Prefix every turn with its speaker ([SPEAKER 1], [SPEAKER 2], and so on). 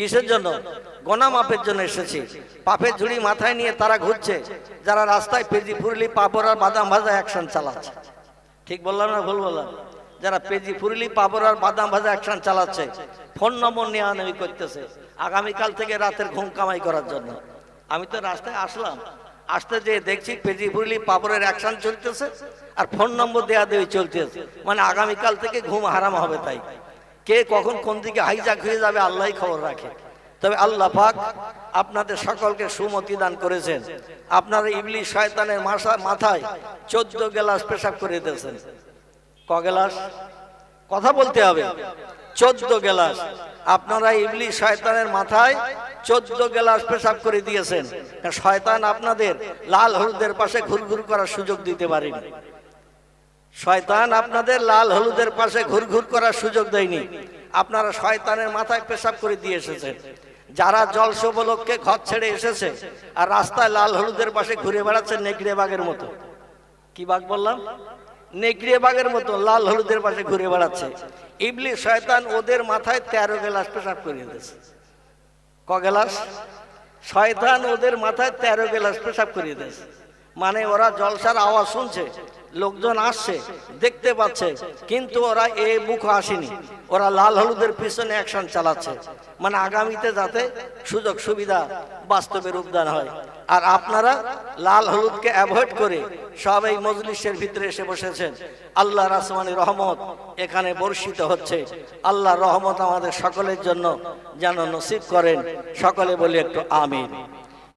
[SPEAKER 1] কিসের জন্য? গোনা মাপের জন্য এসেছি। পাপের ঝুড়ি মাথায় নিয়ে তারা ঘুরছে। যারা রাস্তায় পেজি ফুরলি, পাপড় আর বাদাম ভাজা অ্যাকশন চালাচ্ছে। ঠিক বললাম না ভুল বললাম? যারা পেজি ফুরলি, পাপড় আর বাদাম ভাজা অ্যাকশন চালাচ্ছে, ফোন নম্বর নেওয়া নেওয়া করতেছে। আগামীকাল থেকে রাতের ঘুম কামাই করার জন্য। আমি তো রাস্তায় আসলাম। আসতে যে দেখছি পেজি ফুরলি, পাপড়ের অ্যাকশন চলতেছে আর ফোন নম্বর দেওয়া দেওয়া চলতেছে। মানে আগামীকাল থেকে ঘুম হারাম হবে তাই। কে কখন কোন দিকে হাইজাক হয়ে যাবে আল্লাহই খবর রাখে। তবে আল্লাহ পাক আপনাদের সকলকে সুমতি দান করেছেন। আপনারা ইবলি শয়তানের মাথায় চোদ্দ গেলাস পেশাব করে দিয়েছেন। ক গেলাস? কথা বলতে হবে। চোদ্দ গেলাস। আপনারা ইবলি শয়তানের মাথায় চোদ্দ গেলাস পেশাব করে দিয়েছেন। শয়তান আপনাদের লাল হলুদের পাশে ঘুরঘুর করার সুযোগ দিতে পারেনি। শয়তান আপনাদের লাল হলুদের পাশে ঘুরঘুর করার সুযোগ দেয়নি। আপনারা শয়তানের মাথায় পেশাব করে দিয়ে এসেছেন। যারা জলসবলককে ঘর ছেড়ে এসেছে আর রাস্তায় লাল হলুদের পাশে ঘুরে বেড়াচ্ছে নেকড়ে বাঘের মতো। কি বাঘ বললাম? নেকড়ে বাঘের মতো লাল হলুদের পাশে ঘুরে বেড়াচ্ছে। ইবলি শয়তান ওদের মাথায় তেরো গেলাস পেশাব করিয়ে দিয়েছে। ক গেলাস? শয়তান ওদের মাথায় তেরো গেলাস পেশাব করিয়ে দিয়েছে। মানে ওরা জলসার আওয়াজ শুনছে। লোকজন আসছে, দেখতে পাচ্ছে, কিন্তু ওরা এ মুখ আসেনি। ওরা লাল হলুদের পিছনে অ্যাকশন চালাচ্ছে। মানে আগামীতে যাতে সুযোগ সুবিধা বাস্তবে রূপদান হয়। আর আপনারা লাল হলুদকে অ্যাভয়েড করে সব এই মজলিসের ভিতরে এসে বসেছেন। আল্লাহ রাসমানি রহমত এখানে বর্ষিত হচ্ছে। আল্লাহ রহমত আমাদের সকলের জন্য যেন নসিব করেন। সকলে বলি একটু আমিন।